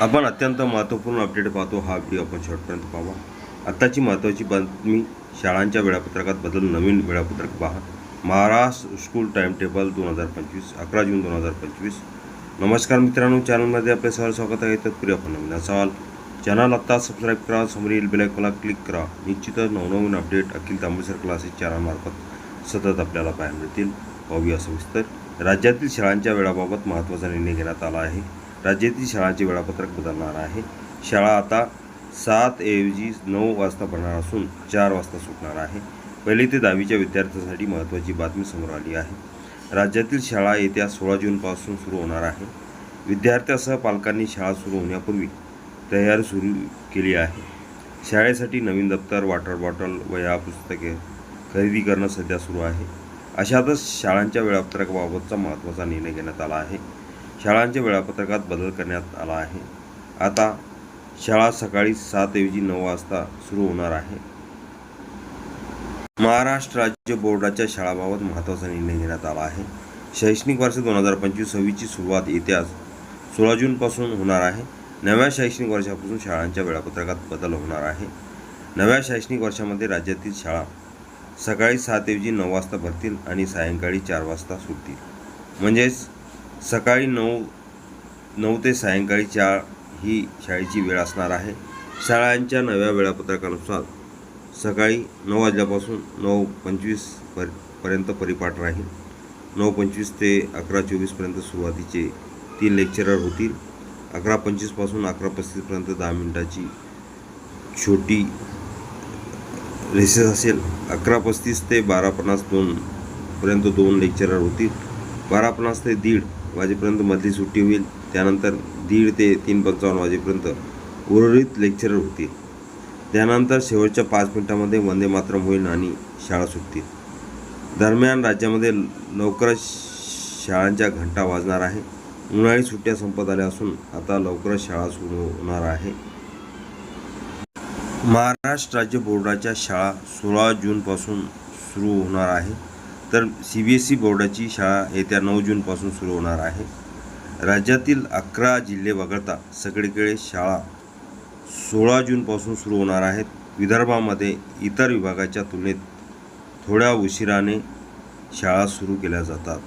आपण अत्यंत महत्त्वपूर्ण अपडेट पाहतो. हा व्हिडिओ आपण शेवटपर्यंत पाहावा आत्ताची महत्त्वाची बातमी शाळांच्या वेळापत्रकात बदल नवीन वेळापत्रक पहा. महाराष्ट्र स्कूल टाइम टेबल दोन हजार पंचवीस अकरा जून दोन हजार पंचवीस. नमस्कार मित्रांनो चॅनलमध्ये आपले सहल स्वागत आहे. तत्पूर्वी आपण नवीन असाल चॅनल आत्ता सबस्क्राईब करा समोरील बेलायकॉनला क्लिक करा. निश्चितच नवनवीन अपडेट अखिल तांबेसर क्लासेस चॅनलमार्फत सतत आपल्याला पाहायला मिळतील. पाहूया सविस्तर. राज्यातील शाळांच्या वेळाबाबत महत्त्वाचा निर्णय घेण्यात आला आहे. राज्यातील शाळांचे वेळापत्रक बदलणार आहे. शाळा आता सात ऐवजी नऊ वाजता भरणार असून चार वाजता सुटणार आहे. पहिली ते दहावीच्या विद्यार्थ्यांसाठी महत्त्वाची बातमी समोर आली आहे. राज्यातील शाळा येत्या सोळा जूनपासून सुरू होणार आहे. विद्यार्थ्यासह पालकांनी शाळा सुरू होण्यापूर्वी तयारी सुरू केली आहे. शाळेसाठी नवीन दप्तर वॉटर बॉटल वह्या पुस्तके खरेदी करणं सध्या सुरू आहे. अशातच शाळांच्या वेळापत्रकाबाबतचा महत्त्वाचा निर्णय घेण्यात आला आहे. शाळांच्या वेळापत्रकात बदल करण्यात आला आहे. आता शाळा सकाळी सात ऐवजी नऊ वाजता सुरू होणार आहे. महाराष्ट्र राज्य बोर्डाच्या शाळाबाबत महत्त्वाचा निर्णय घेण्यात आला आहे. शैक्षणिक वर्ष दोन हजार पंचवीस सव्वीसची सुरुवात इतिहास सोळा जूनपासून होणार आहे. नव्या शैक्षणिक वर्षापासून शाळांच्या वेळापत्रकात बदल होणार आहे. नव्या शैक्षणिक वर्षामध्ये राज्यातील शाळा सकाळी सात ऐवजी नऊ वाजता भरतील आणि सायंकाळी चार वाजता सुटतील. म्हणजेच सकाळी नऊ नऊ ते सायंकाळी चार ही शाळेची वेळ असणार आहे. शाळांच्या नव्या वेळापत्रकानुसार सकाळी नऊ वाजल्यापासून नऊ पंचवीस पर पर्यंत परिपाठ राहील. नऊ पंचवीस ते अकरा चोवीसपर्यंत सुरुवातीचे तीन लेक्चरर होतील. अकरा पंचवीसपासून अकरा पस्तीसपर्यंत दहा मिनटाची छोटी रेसेस असेल. अकरा पस्तीस ते बारा पन्नास दोनपर्यंत दोन लेक्चरर होतील. बारा पन्नास ते दीड वाजेपर्यंत मधली सुट्टी होईल. त्यानंतर दीड ते तीन पंचावन्न वाजेपर्यंत उर्वरित लेक्चरर होतील. त्यानंतर शेवटच्या पाच मिनिटामध्ये वंदे मातरम होईल आणि शाळा सुटतील. दरम्यान राज्यामध्ये लवकरच शाळांच्या घंटा वाजणार आहे. उन्हाळी सुट्ट्या संपत आल्या असून आता लवकरच शाळा सुरू होणार आहे. महाराष्ट्र राज्य बोर्डाच्या शाळा सोळा जूनपासून सुरू होणार आहे. तर सी बी एस ई बोर्डाची शाळा येत्या नऊ जूनपासून सुरू होणार आहे. राज्यातील अकरा जिल्हे वगळता सगळीकडे शाळा सोळा जूनपासून सुरू होणार आहेत. विदर्भामध्ये इतर विभागाच्या तुलनेत थोड्या उशिराने शाळा सुरू केल्या जातात.